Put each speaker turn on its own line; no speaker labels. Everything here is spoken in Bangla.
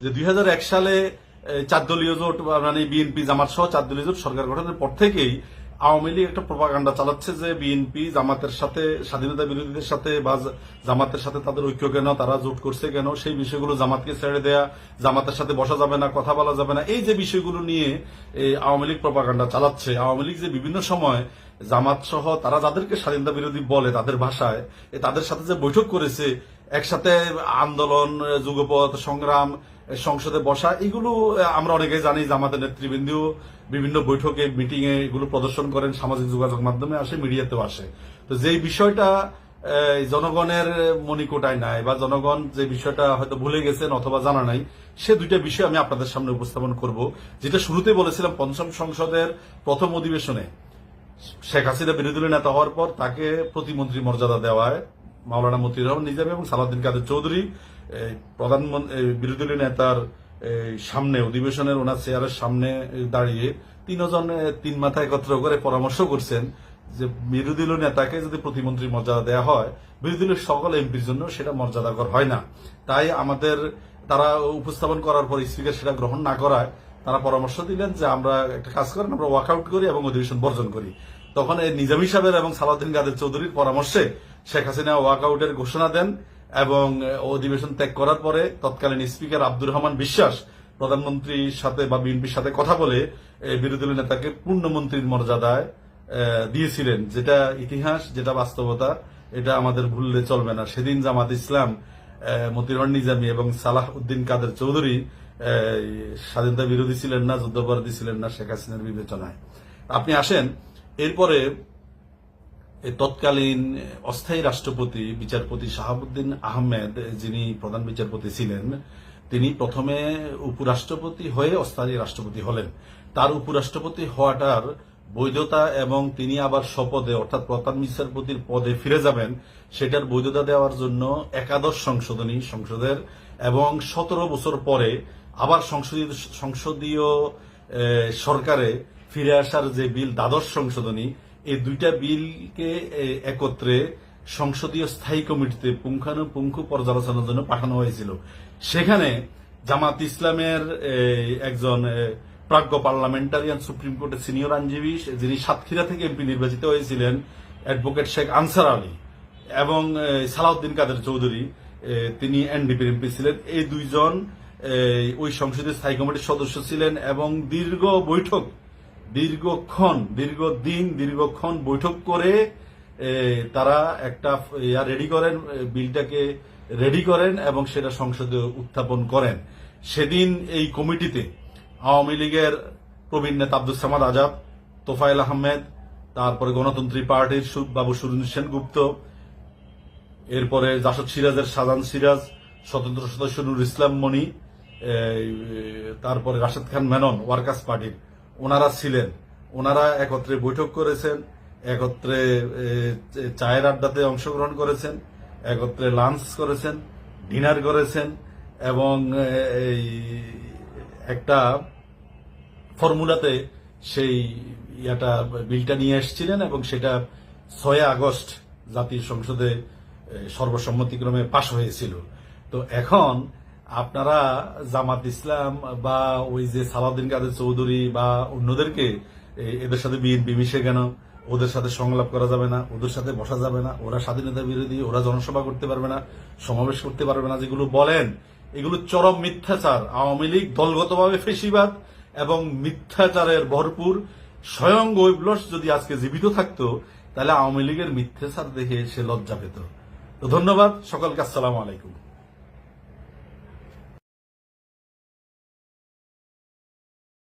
যে দুই হাজার এক সালে এ, চার দলীয় জোট মানে বিএনপি জামাত সহ চার দলীয় জোট সরকার গঠনের পর থেকেই আওয়ামী লীগ একটা প্রপাগান্ডা চালাচ্ছে যে বিএনপি জামাতের সাথে স্বাধীনতা বিরোধীদের সাথে বা জামাতের সাথে তাদের ঐক্য কেন তারা জোট করছে কেন সেই বিষয়গুলো জামাতকে ছেড়ে দেয়া জামাতের সাথে বসা যাবে না কথা বলা যাবে না এই যে বিষয়গুলো নিয়ে আওয়ামী লীগ প্রপাগান্ডা চালাচ্ছে আওয়ামী লীগ যে বিভিন্ন সময় জামাত সহ তারা যাদেরকে স্বাধীনতা বিরোধী বলে তাদের ভাষায় তাদের সাথে যে বৈঠক করেছে একসাথে আন্দোলন যুগপথ সংগ্রাম সংসদে বসা, এগুলো আমরা অনেকে জানি যে আমাদের নেতৃবৃন্দ বিভিন্ন বৈঠকে মিটিং এ এগুলো প্রদর্শন করেন, সামাজিক যোগাযোগ মাধ্যমে আসে, মিডিয়াতেও আসে। তো যেই বিষয়টা জনগণের মনিকোটায় নাই বা জনগণ যে বিষয়টা হয়তো ভুলে গেছেন অথবা জানা নাই, সে দুইটা বিষয় আমি আপনাদের সামনে উপস্থাপন করব। যেটা শুরুতে বলেছিলাম, পঞ্চম সংসদের প্রথম অধিবেশনে শেখ হাসিনা বিরোধী নেতা হওয়ার পর তাকে প্রতিমন্ত্রী মর্যাদা দেওয়ায় মাওলানা মতিউর রহমান নিজামী এবং সালাউদ্দিন কাদের চৌধুরী প্রধানমন্ত্রী বিরোধী দলীয় নেতার সামনে, অধিবেশনের ওনার চেয়ারের সামনে দাঁড়িয়ে তিনজন তিন মাথা একত্র করে পরামর্শ করছেন যে বিরোধী দলীয় নেতাকে যদি প্রতিমন্ত্রী মর্যাদা দেওয়া হয়, বিরোধী দলের সকল এমপির জন্য সেটা মর্যাদাকর হয় না। তাই আমাদের, তারা উপস্থাপন করার পর স্পিকার সেটা গ্রহণ না করায় তারা পরামর্শ দিলেন যে আমরা একটা কাজ করেন, আমরা ওয়াকআউট করি এবং অধিবেশন বর্জন করি। তখন এই নিজামী সাহেবের এবং সালাউদ্দিন কাদের চৌধুরীর পরামর্শে শেখ হাসিনা ওয়াকআউটের ঘোষণা দেন। এবং অধিবেশন ত্যাগ করার পরে তৎকালীন স্পিকার আব্দুর রহমান বিশ্বাস প্রধানমন্ত্রীর সাথে বা বিএনপির সাথে কথা বলে বিরোধী দলীয় নেতাকে পূর্ণমন্ত্রীর মর্যাদায় দিয়েছিলেন। যেটা ইতিহাস, যেটা বাস্তবতা, এটা আমাদের ভুললে চলবে না। সেদিন জামাত ইসলাম মতিউর নিজামী এবং সালাহ উদ্দিন কাদের চৌধুরী স্বাধীনতা বিরোধী ছিলেন না, যুদ্ধাপরাধী ছিলেন না শেখ হাসিনার বিবেচনায়। আপনি আসেন, এরপরে তৎকালীন অস্থায়ী রাষ্ট্রপতি বিচারপতি শাহাবুদ্দিন আহমেদ, যিনি প্রধান বিচারপতি ছিলেন, তিনি প্রথমে উপরাষ্ট্রপতি হয়ে অস্থায়ী রাষ্ট্রপতি হলেন। তার উপরাষ্ট্রপতি হওয়াটার বৈধতা এবং তিনি আবার শপথে অর্থাৎ প্রধান বিচারপতির পদে ফিরে যাবেন, সেটার বৈধতা দেওয়ার জন্য একাদশ সংশোধনী সংসদের এবং সতেরো বছর পরে আবার সংসদীয় সংসদীয় সরকারে ফিরে আসার যে বিল দ্বাদশ সংশোধনী এই দুইটা বিলকে একত্রে সংসদীয় স্থায়ী কমিটিতে পুঙ্খানুপুঙ্খ পর্যালোচনার জন্য পাঠানো হয়েছিল। সেখানে জামাত ইসলামের একজন প্রাজ্ঞ পার্লামেন্টারিয়ান, সুপ্রিম কোর্টের সিনিয়র আইনজীবী যিনি সাতক্ষীরা থেকে এমপি নির্বাচিত হয়েছিলেন, অ্যাডভোকেট শেখ আনসার আলী এবং সালাউদ্দিন কাদের চৌধুরী তিনি এনডিপির এমপি ছিলেন। এই দুইজন ওই সংসদীয় স্থায়ী কমিটির সদস্য ছিলেন এবং দীর্ঘ বৈঠক দীর্ঘক্ষণ দীর্ঘদিন দীর্ঘক্ষণ বৈঠক করে তারা একটা ইয়া রেডি করেন বিলটাকে রেডি করেন এবং সেটা সংসদে উত্থাপন করেন। সেদিন এই কমিটিতে আওয়ামী লীগের প্রবীণ নেতা আব্দুল সামাদ আজাদ তোফায়েল আহমেদ তারপরে গণতন্ত্রী পার্টির বাবু সুরেন্দ্র সেনগুপ্ত এরপরে জাসদ সিরাজের সাজান সিরাজ স্বতন্ত্র সদস্য নুর ইসলাম এই, তারপরে রাশেদ খান মেনন ওয়ার্কার্স পার্টির ওনারা ছিলেন। ওনারা একত্রে বৈঠক করেছেন, একত্রে চায়ের আড্ডাতে অংশগ্রহণ করেছেন, একত্রে লাঞ্চ করেছেন, ডিনার করেছেন এবং এই একটা ফর্মুলাতে সেই ইয়াটা, বিলটা নিয়ে এসেছিলেন এবং সেটা ছয় আগস্ট জাতীয় সংসদে সর্বসম্মতিক্রমে পাশ হয়েছিল। তো এখন আপনারা জামাত ইসলাম বা ওই যে সালাউদ্দিন কাদের চৌধুরী বা অন্যদেরকে এদের সাথে বিএনপি মিশে কেন? ওদের সাথে সংলাপ করা যাবে না, ওদের সাথে বসা যাবে না, ওরা স্বাধীনতা বিরোধী, ওরা জনসভা করতে পারবে না, সমাবেশ করতে পারবে না যেগুলো বলেন। এগুলো চরম মিথ্যাচার। আওয়ামী লীগ দলগতভাবে ফেসিবাদ এবং মিথ্যাচারের ভরপুর স্বয়ং গৈবলস যদি আজকে জীবিত থাকতো, তাহলে আওয়ামী লীগের মিথ্যাচার দেখে সে লজ্জা পেত। তো ধন্যবাদ, সকলকে আসসালামু আলাইকুম।